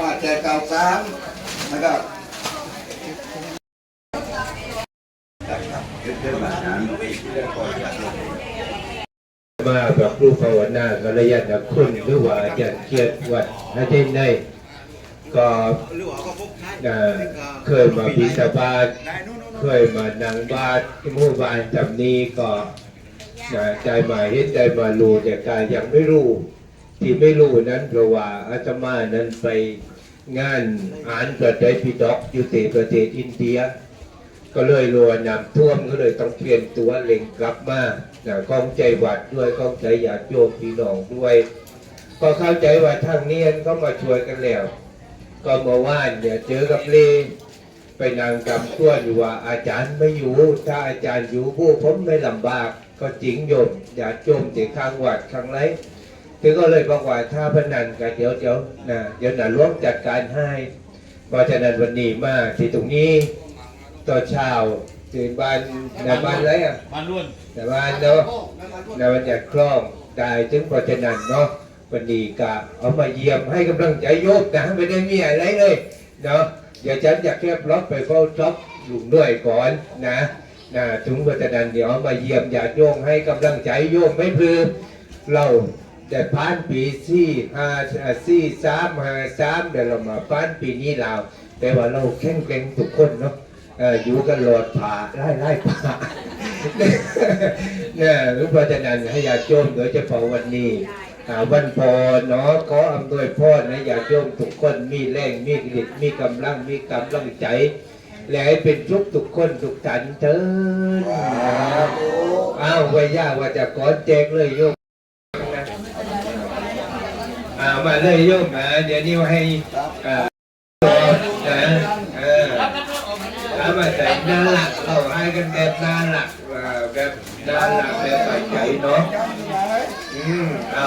มาแจกข่าวสารนะครับมาแบบครูภาวนากัลยาณคุณหรือว่าอาจารย์เกียรติวัดอาจารย์ในก็เคยมาบิณฑบาตเคยมานั่งบาตรที่มู่บ้านจำนี้ก็ใจมาเห็นใจมารู้แต่กายยังไม่รู้ ที่ไม่รู้นั้นเพราะว่าอาตมานั้นไปงานอ่านประเทศพิดอกอยู่ที่ประเทศอินเดีย ก็เลยรัวนำท่วมก็เลยต้องเปลี่ยนตัวเล็งกลับมาข้องใจวัดด้วยข้องใจญาติโยมพี่น้องด้วยก็เข้าใจว่าทางเนียนก็มาช่วยกันแล้ว ก็มาว่านเนี่ยเจอกับเลไปนางกำตัวอยู่ว่าอาจารย์ไม่อยู่ ถ้าอาจารย์อยู่ผู้ผมไม่ลำบาก ก็จริงโยมญาติโยมที่ข้างวัดข้างไร ถึงก็เลยบอกว่าถ้าพนันกันเดี๋ยวเดี๋ยวนะเดี๋ยวน่ะร่วมจัดการให้เพราะฉะนั้นวันนี้มาที่ตรงนี้ตอนเช้าตื่นบ้านในบ้านอะไรอะบ้านล้วนในบ้านเนาะในวันจัดคล้องได้ถึงเพราะฉะนั้นเนาะวันนี้ก็เอามาเยี่ยมให้กำลังใจโยมนะไม่ได้มีอะไรเลยเนาะเดี๋ยวฉันอยากแคบล็อกไปเฝ้าช็อปลุงด้วยก่อนนะนะถึงเพราะฉะนั้นเดี๋ยวเอามาเยี่ยมญาติโยมให้กำลังใจโยมไม่พือเรา แต่ผ่านปีสี่ห้าสี่สามห้าสามเดี๋ยวเรามาผ่านปีนี้เราแต่ว่าเราแข็งแกร่งทุกคนเนาะอยู่กันหลอดผ่าไล่ไล่ผ่าเนี่ยหรือเพราะฉะนั้นให้ญาติโยมโดยเฉพาะวันนี้วันพอเนาะขออำนวยพรนะญาติโยมทุกคนมีแรงมีฤทธิ์มีกำลังมีกำลังใจและให้เป็นทุกทุกคนทุกท่านเถิดนะครับอ้าวไว้ย่าว่าจะขอแจกเลยโย่ มาเลยโยมนะเดี๋ยวนี้ให้อ่านะเออถ้ามาแต่งน่ารักเราให้กันแบบน่ารักอ่าแบบน่ารักแบบใส่ใจเนาะอืมเอา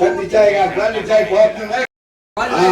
สันติใจครับสันติใจพร้อมใช่ไหมอ่าพี่เลิศครับพี่เลิศอธิบายครับเชิญครับเชิญเชิญเชิญดีละบุญรัตน์ครับดีละบุญรัตน์อ่าใส่ยาใส่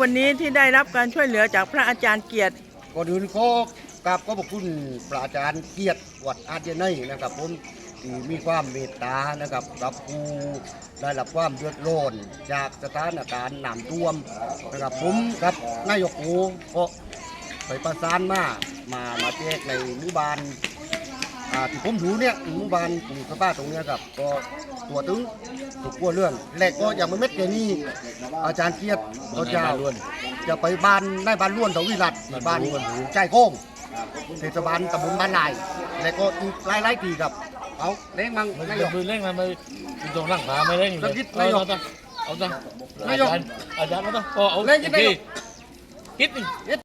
วันนี้ที่ได้รับการช่วยเหลือจากพระอาจารย์เกียรติก่อนอื่นก็กราบขอบพระคุณพระอาจารย์เกียรติวัดอาเจเนยนะครับผมที่มีความเมตตานะครับกับผู้ได้รับความเดือดร้อนจากสถานการณ์น้ำท่วมนะครับผมกับนายกปูก็ไปประสานมามามาแจกในหมู่บ้าน อ่าที่ผมอยู่เนี่ยหมู่บ้านกลุ่มสภาตรงเนี้ยครับก็ตัวถึงถูกกลัวเรื่องแรกก็อยังเม็ดแค่นี้อาจารย์เกียรติเขาจ้าจะไปบ้านในบ้านล้วนทวิรัตบ้านใจโค้งเทศบาลตำบลบ้านลาย แล้วก็อีกหลายๆปีครับเอาเล้งมังมันนายกมือเร่งมันไปตรงร่างขาไม่เร่งเลยแล้วคิดนายกเอาจ้ะเอาจ้ะนายกอาจารย์อาจารย์เอาจ้ะพอเอาเร่งคิดนายกคิดนี่